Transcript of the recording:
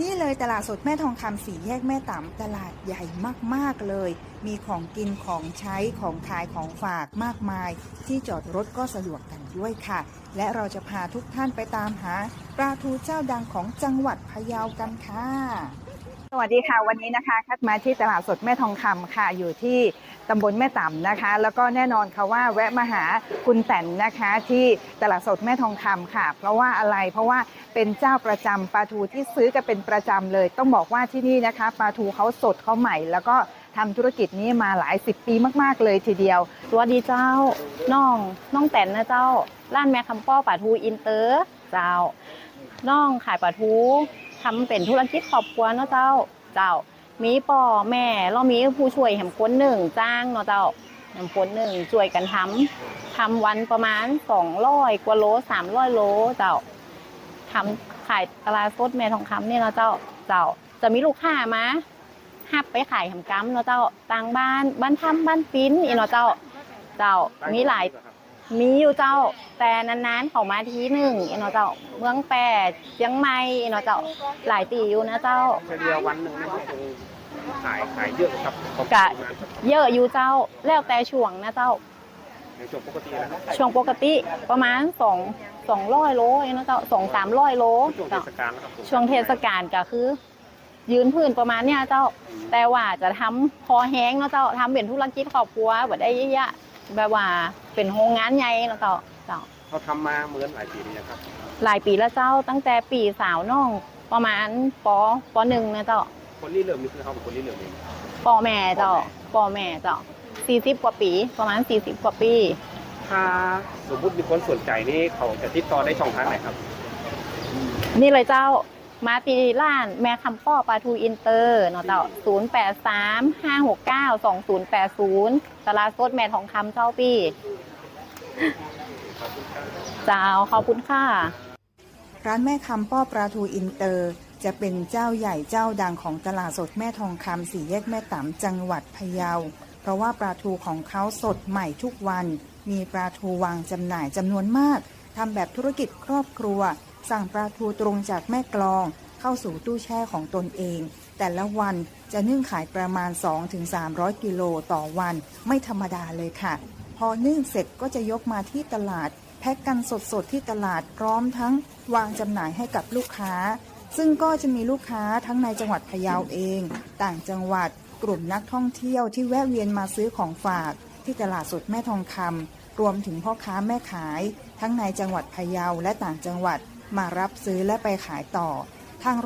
นี่เลยตลาดสดแม่ทองคำสี่แยกแม่ต่ำตลาดใหญ่มากๆเลย มีของกินของใช้ของขายของฝากมากมาย ที่จอดรถก็สะดวกกันด้วยค่ะ และเราจะพาทุกท่านไปตามหาปลาทูเจ้าดังของจังหวัดพะเยากันค่ะ วัสดีค่ะวันนี้นะคะคัดมาที่ตลาดสดแม่ทองคำค่ะอยู่ที่ตำบลแม่ต่ำนะคะ แล้วก็แน่นอนค่ะว่าแวะมาหาคุณแตนนะคะ ที่ตลาดสดแม่ทองคำค่ะ เพราะว่าอะไรเพราะว่าเป็นเจ้าประจำปลาทูที่ซื้อกันเป็นประจำเลย ต้องบอกว่าที่นี่นะคะปลาทูเขาสดเขาใหม่ แล้วก็ทำธุรกิจนี้มาหลายสิบปีมาก ๆ เลยทีเดียวสวัสดีเจ้าน้องน้องแตนนะเจ้าร้านแม่คำป้อป่าทูอินเตอร์เจ้าน้องขายป่าทู ทำเป็นธุรกิจครอบครัวเนาะเจ้า เจ้า มีป่อแม่เรามีผู้ช่วยแหมคนหนึ่งจ้างเนาะเจ้าแหมคนหนึ่งช่วยกันทำทำวันประมาณสองร้อยกว่าโลสามร้อยโลเจ้าทำขายตลาดสดแม่ทองคำเนี่ยเนาะเจ้า เจ้า จะมีลูกค้ามาหับไปขายหำกัมเนาะเจ้าต่างบ้านบ้านทำบ้านปิ้นอีเนาะเจ้า เจ้ามีหลาย มีอยู่เจ้า แต่นานๆเขามาทีหนึ่งอีเนาะเจ้า เมืองแปดเชียงใหม่อีเนาะเจ้า หลายตีอยู่นะเจ้าเฉลี่ยวันหนึ่งนี่คงขายขายเยอะครับของกะเยอะอยู่เจ้า แล้วแต่ช่วงนะเจ้าในช่วงปกตินะครับช่วงปกติประมาณสองสองร้อยโลเองนะเจ้าสองสามร้อยโลช่วงเทเจ้าศกาลนะครับผมช่วงเทศกาลก็คือ ยืนพื้นประมาณเนี้ยเจ้า แต่ว่าจะทำพอแห้งเนาะเจ้าทำเป็นธุรกิจครอบครัวแบบได้เยอะๆ แบบว่าเป็นโรงงานใหญ่เนาะเจ้าเจ้าเขาทำมาเหมือนหลายปีนี่ครับ หลายปีแล้วเจ้าตั้งแต่ปีสาวน้องประมาณปปหนึ่งนะเจ้าคนนี้เริ่มนี่คือเขาเป็นคนนี้เริ่มเองปแม่เจ้าปแม่เจ้าสี่สิบกว่าปีประมาณสี่สิบกว่าปี ถ้าสมมติมีคนสนใจนี่เขาจะติดต่อได้ช่องทางไหนครับ นี่เลยเจ้า มาตีร้านแม่คำป้อปลาทูอินเตอร์เนาะเจ้าศูนย์แปดสามห้าหกเก้าสองศูนย์แปดศูนย์ตลาดสดแม่ทองคำเจ้าปี้เจ้าขอบคุณค่ะ ร้านแม่คำป้อปลาทูอินเตอร์ จะเป็นเจ้าใหญ่เจ้าดังของตลาดสดแม่ทองคำสี่แยกแม่ต่ำจังหวัดพะเยา เพราะว่าปลาทูของเขาสดใหม่ทุกวัน มีปลาทูวางจำหน่ายจำนวนมากทำแบบธุรกิจครอบครัว สั่งปลาทูตรงจากแม่กลอง เข้าสู่ตู้แช่ของตนเอง แต่ละวันจะนึ่งขายประมาณ 2-300 กิโลต่อวัน ไม่ธรรมดาเลยค่ะ พอนึ่งเสร็จก็จะยกมาที่ตลาด แพ็กกันสดๆที่ตลาดพร้อมทั้งวางจำหน่ายให้กับลูกค้า ซึ่งก็จะมีลูกค้าทั้งในจังหวัดพะเยาเอง ต่างจังหวัดกลุ่มนักท่องเที่ยวที่แวะเวียนมาซื้อของฝากที่ตลาดสดแม่ทองคำรวมถึงพ่อค้าแม่ขาย ทั้งในจังหวัดพะเยาและต่างจังหวัด มารับซื้อและไปขายต่อ